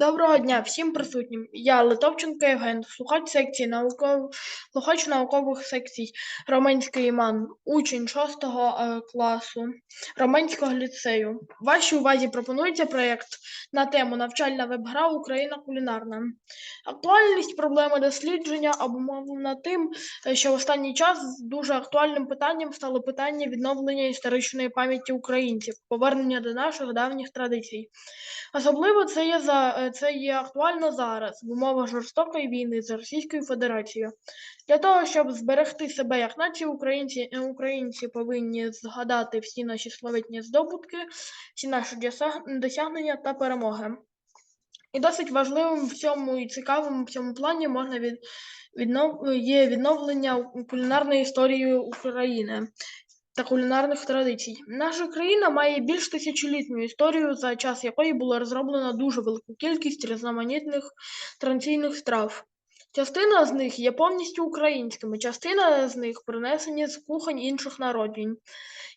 Доброго дня всім присутнім. Я Литовченко Євген, слухач секції науков... слухач наукових секцій Романський Іман, учень 6 класу Романського ліцею. Вашій увазі пропонується проєкт на тему Навчальна веб-гра Україна кулінарна. Актуальність проблеми дослідження обумовлена тим, що в останній час дуже актуальним питанням стало питання відновлення історичної пам'яті українців, повернення до наших давніх традицій. Особливо це є за це є актуально зараз в умовах жорстокої війни з Російською Федерацією. Для того, щоб зберегти себе як націю, українці, е, українці повинні згадати всі наші славетні здобутки, всі наші досягнення та перемоги. І досить важливим в цьому і цікавим в цьому плані можна від, віднов, є відновлення кулінарної історії України та кулінарних традицій. Наша країна має більш тисячолітню історію, за час якої було розроблено дуже велику кількість різноманітних традиційних страв. Частина з них є повністю українськими, частина з них принесені з кухонь інших народів.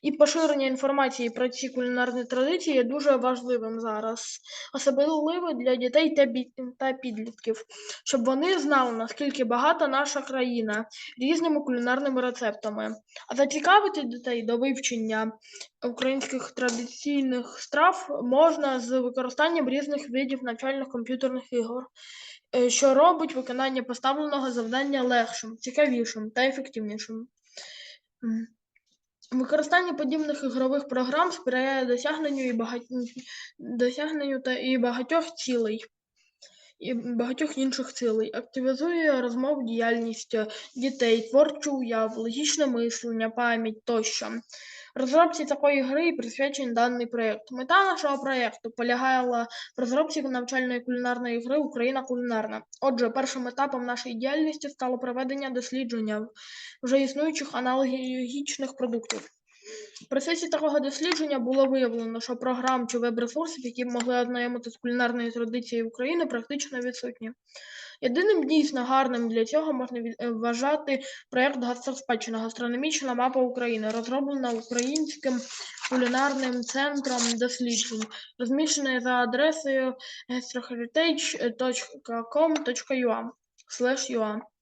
І поширення інформації про ці кулінарні традиції є дуже важливим зараз, особливо для дітей та, бі... та підлітків, щоб вони знали, наскільки багата наша країна різними кулінарними рецептами. А зацікавити дітей до вивчення українських традиційних страв можна з використанням різних видів навчальних комп'ютерних ігор, що робить виконання поставленого завдання легшим, цікавішим та ефективнішим. Використання подібних ігрових програм сприяє досягненню і багать... досягненню та і багатьох цілей. І багатьох інших цілей, активізує розмову діяльність е, дітей, творчу уяву, логічне мислення, пам'ять тощо. Розробці такої гри і присвячений даний проєкт. Мета нашого проєкту полягала в розробці навчальної кулінарної гри Україна кулінарна. Отже, першим етапом нашої діяльності стало проведення дослідження вже існуючих аналогічних продуктів. В процесі такого дослідження було виявлено, що програм чи веб-ресурсів, які могли ознайомити з кулінарною традицією України, практично відсутні. Єдиним дійсно гарним для цього можна е, вважати проєкт Гастроспадщина гастрономічна мапа України, розроблена українським кулінарним центром досліджень, розміщена за адресою gastroheritage.com.ua ua.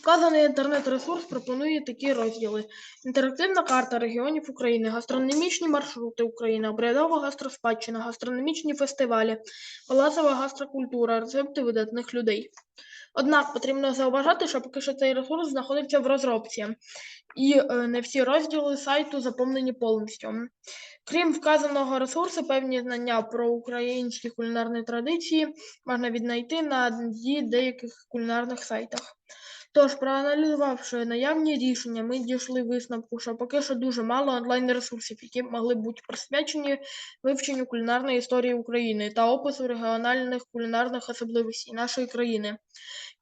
Вказаний інтернет-ресурс пропонує такі розділи: інтерактивна карта регіонів України, гастрономічні маршрути України, обрядова гастроспадщина, гастрономічні фестивалі, палацова гастрокультура, рецепти видатних людей. Однак потрібно зауважати, що поки що цей ресурс знаходиться в розробці, і е, не всі розділи сайту заповнені повністю. Крім вказаного ресурсу, певні знання про українські кулінарні традиції можна віднайти на її деяких кулінарних сайтах. Тож, проаналізувавши наявні рішення, ми дійшли висновку, що поки що дуже мало онлайн-ресурсів, які могли бути присвячені вивченню кулінарної історії України та опису регіональних кулінарних особливостей нашої країни.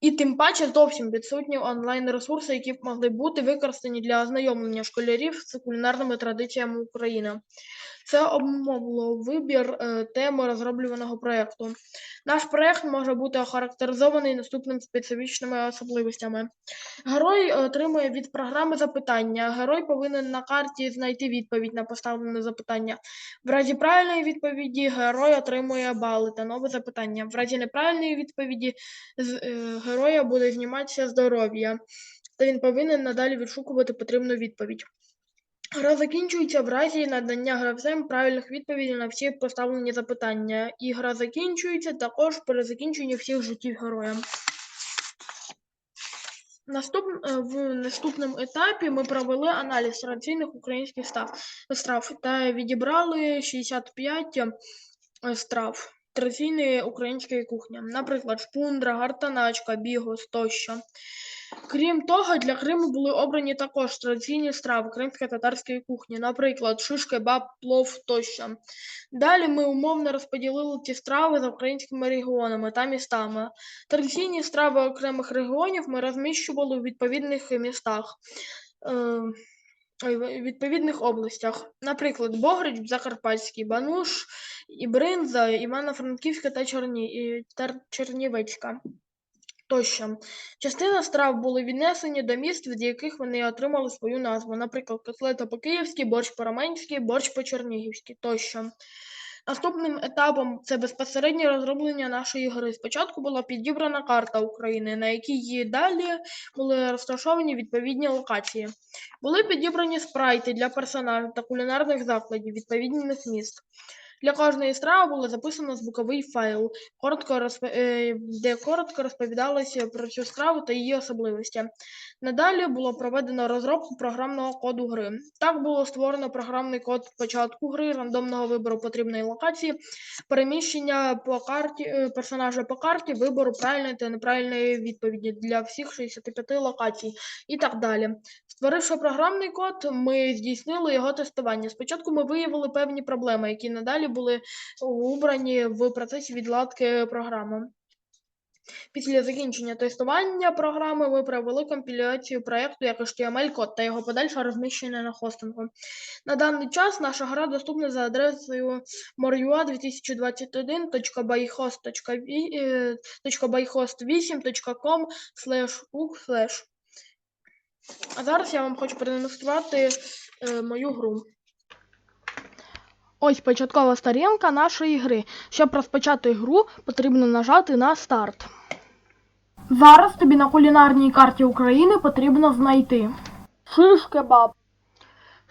І тим паче зовсім відсутні онлайн-ресурси, які б могли бути використані для ознайомлення школярів з кулінарними традиціями України. Це обумовило вибір е, теми розроблюваного проєкту. Наш проєкт може бути охарактеризований наступними специфічними особливостями. Герой отримує від програми запитання. Герой повинен на карті знайти відповідь на поставлене запитання. В разі правильної відповіді герой отримує бали та нове запитання. В разі неправильної відповіді героя буде зніматися здоров'я, та він повинен надалі відшукувати потрібну відповідь. Гра закінчується в разі надання гравцем правильних відповідей на всі поставлені запитання, і гра закінчується також при закінченні всіх життів героя. Наступ... е, В наступному етапі ми провели аналіз традиційних українських страв та відібрали 65 е, страв традиційної української кухні, наприклад, шпундра, гартаначка, бігос тощо. Крім того, для Криму були обрані також традиційні страви кримсько-татарської кухні, наприклад, шиш, кебаб, плов тощо. Далі ми умовно розподілили ці страви за українськими регіонами та містами. Традиційні страви окремих регіонів ми розміщували у відповідних містах. е, відповідних областях, наприклад, Богрич, Закарпатський, Бануш, і Бринза, Івано-Франківська та, Черні... та Чернівецька тощо. Частина страв були віднесені до міст, від яких вони отримали свою назву, наприклад, котлета по-київськи, борщ по-романськи, борщ по-чернігівськи тощо. Наступним етапом це безпосереднє розроблення нашої гри. Спочатку була підібрана карта України, на якій далі були розташовані відповідні локації. Були підібрані спрайти для персонажів та кулінарних закладів відповідних міст. Для кожної страви було записано звуковий файл, коротко розп... е, де коротко розповідалося про цю страву та її особливості. Надалі було проведено розробку програмного коду гри. Так було створено програмний код початку гри, рандомного вибору потрібної локації, переміщення по карті е, персонажа по карті, вибору правильної та неправильної відповіді для всіх 65 локацій і так далі. Створивши програмний код, ми здійснили його тестування. Спочатку ми виявили певні проблеми, які надалі були убрані в процесі відладки програми. Після закінчення тестування програми ми провели компіляцію проєкту як HTML-код та його подальше розміщення на хостингу. На даний час наша гра доступна за адресою morua2021.byhost.byhost8.com slash А зараз я вам хочу продемонструвати е, мою гру. Ось початкова сторінка нашої гри. Щоб розпочати гру, потрібно нажати на старт. Зараз тобі на кулінарній карті України потрібно знайти шиш кебаб.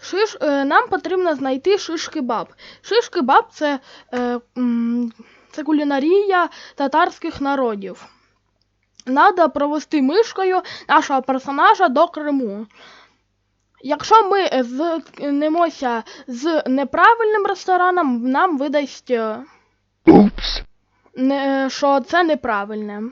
Шиш, е, нам потрібно знайти шиш кебаб. Шиш кебаб це, е, це кулінарія татарських народів. Надо провести мишкою нашого персонажа до Криму. Якщо ми зіткнемося з неправильним рестораном, нам видасть, Упс. Не, що це неправильне.